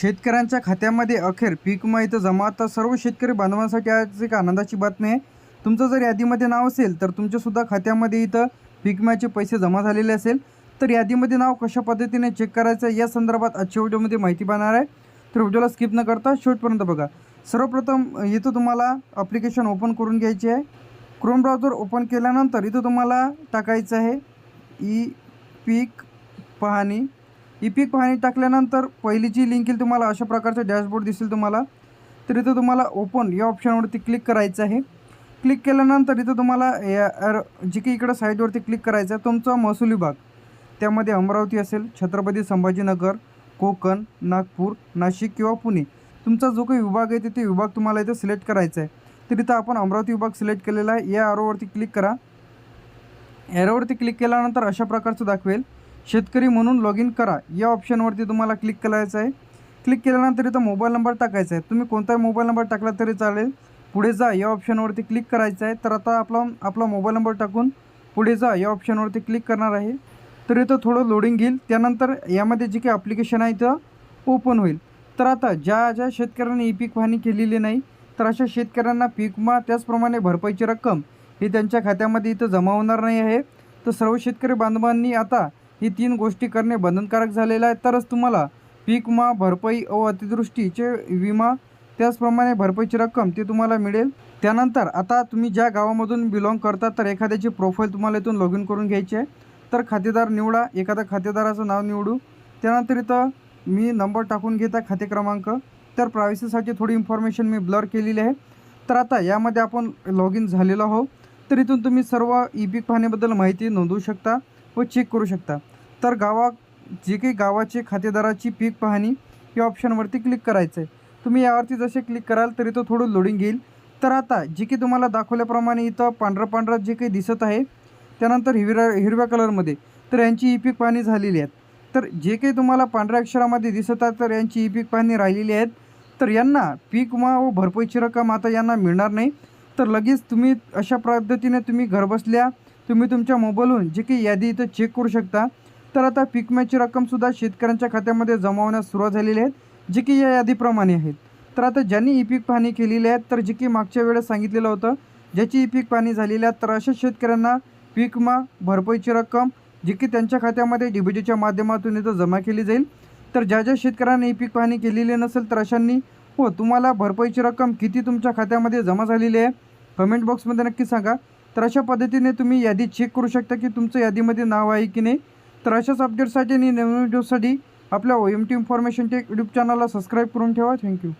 शेतकऱ्यांच्या खात्यामध्ये अखेर पीक विमा इथं जमा. आता सर्व शेतकरी बांधवांसाठी आज एक आनंदाची बातमी आहे. तुमचं जर यादीमध्ये नाव असेल तर तुमच्यासुद्धा खात्यामध्ये इथं पीक विम्याचे पैसे जमा झालेले असेल तर यादीमध्ये नाव कशा पद्धतीने चेक करायचं या संदर्भात आजच्या व्हिडिओमध्ये माहिती पाहणार आहे. तर व्हिडिओला स्किप न करता शेवटपर्यंत बघा. सर्वप्रथम इथं तुम्हाला अप्लिकेशन ओपन करून घ्यायची आहे. क्रोम ब्राउझर ओपन केल्यानंतर इथं तुम्हाला टाकायचं आहे ई पीक पाहणी. ई पीक पाहणी टाकल्यानंतर पहिली जी लिंक येईल तुम्हाला अशा प्रकारचं डॅशबोर्ड दिसेल तुम्हाला. तर इथं तुम्हाला ओपन या ऑप्शनवरती क्लिक करायचं आहे. क्लिक केल्यानंतर इथं तुम्हाला या ॲरो जी काही इकडं साईडवरती क्लिक करायचं आहे तुमचा महसूल विभाग. त्यामध्ये अमरावती असेल छत्रपती संभाजीनगर कोकण नागपूर नाशिक किंवा पुणे. तुमचा जो काही विभाग आहे तिथे विभाग तुम्हाला इथं सिलेक्ट करायचा आहे. तर इथं आपण अमरावती विभाग सिलेक्ट केलेला आहे. या आरोवरती क्लिक करा. ॲरोवरती क्लिक केल्यानंतर अशा प्रकारचं दाखवेल. शेतकरी म्हणून लॉग इन करा. या ऑप्शनवरती तुम्हाला क्लिक करायचं आहे. क्लिक केल्यानंतर इथं मोबाईल नंबर टाकायचा आहे. तुम्ही कोणताही मोबाईल नंबर टाकला तरी चालेल. पुढे जा या ऑप्शनवरती क्लिक करायचं आहे. तर आता आपला आपला मोबाईल नंबर टाकून पुढे जा या ऑप्शनवरती क्लिक करणार आहे. तर इथं थोडं लोडिंग घेईल. त्यानंतर यामध्ये जे काही ॲप्लिकेशन आहे इथं ओपन होईल. तर आता ज्या ज्या शेतकऱ्यांनी ई पीक पाहणी केलेली नाही तर अशा शेतकऱ्यांना पीक मा त्याचप्रमाणे भरपाईची रक्कम ही त्यांच्या खात्यामध्ये इथं जमा होणार नाही आहे. तर सर्व शेतकरी बांधवांनी आता ही तीन गोष्टी करणे बंधनकारक झालेलं आहे. तरच तुम्हाला पीक विमा भरपाई व अतिदृष्टीचे विमा त्याचप्रमाणे भरपाईची रक्कम ती तुम्हाला मिळेल. त्यानंतर आता तुम्ही ज्या गावामधून बिलॉंग करता तर एखाद्याची प्रोफाईल तुम्हाला इथून लॉग इन करून घ्यायची आहे. तर खातेदार निवडा एखाद्या खातेदाराचं नाव निवडू. त्यानंतर इथं मी नंबर टाकून घेत आहे खाते क्रमांक. तर प्रायव्हसीसाठी थोडी इन्फॉर्मेशन मी ब्लर केलेली आहे. तर आता यामध्ये आपण लॉग इन झालेलो आहो तर इथून तुम्ही सर्व ई पीक पाहण्याबद्दल माहिती नोंदवू शकता. व चेक करू शकता. तर गावा जे काही गावाचे खातेदाराची पीक पाहणी या ऑप्शनवरती क्लिक करायचं आहे तुम्ही यावरती जसे क्लिक कराल तरी तो थोडं लोडिंग घेईल. तर आता जे काही तुम्हाला दाखवल्याप्रमाणे इथं पांढरं पांढरं जे काही दिसत आहे त्यानंतर हिरव्या हिरव्या कलरमध्ये तर यांची ई पीक पाहणी झालेली आहेत तर जे काही तुम्हाला पांढऱ्या अक्षरामध्ये दिसत आहे तर यांची ई पीक पाहणी राहिलेली आहेत तर यांना पीक विमा व भरपाईची रक्कम आता यांना मिळणार नाही. तर लगेच तुम्ही अशा पद्धतीने तुम्ही घरबसल्या तुम्ही तुमच्या मोबाईलहून जी काही यादी इथं चेक करू शकता. तर आता पीक विम्याची रक्कमसुद्धा शेतकऱ्यांच्या खात्यामध्ये जमा होण्यास सुरुवात झालेली आहेत जे की या यादीप्रमाणे आहेत. तर आता ज्यांनी ई पीक पाहणी केलेली आहे तर जे की मागच्या वेळेस सांगितलेलं होतं ज्याची ई पीक पाहणी झालेली आहे तर अशा शेतकऱ्यांना पीक विमा भरपाईची रक्कम जी की त्यांच्या खात्यामध्ये डीबीटीच्या बी माध्यमातून इथं जमा केली जाईल. तर ज्या ज्या शेतकऱ्यांनी ई पीक पाहणी केलेली नसेल तर अशांनी हो तुम्हाला भरपाईची रक्कम किती तुमच्या खात्यामध्ये जमा झालेली आहे? कमेंट बॉक्समध्ये नक्की सांगा. तर अशा पद्धतीने तुम्ही यादी चेक करू शकता की तुमचं यादीमध्ये नाव आहे की नाही. तर अशाच अपडेट्ससाठी आणि नवीन व्हिडिओसाठी आपल्या O M T information tech YouTube चॅनलला सबस्क्राईब करून ठेवा. Thank you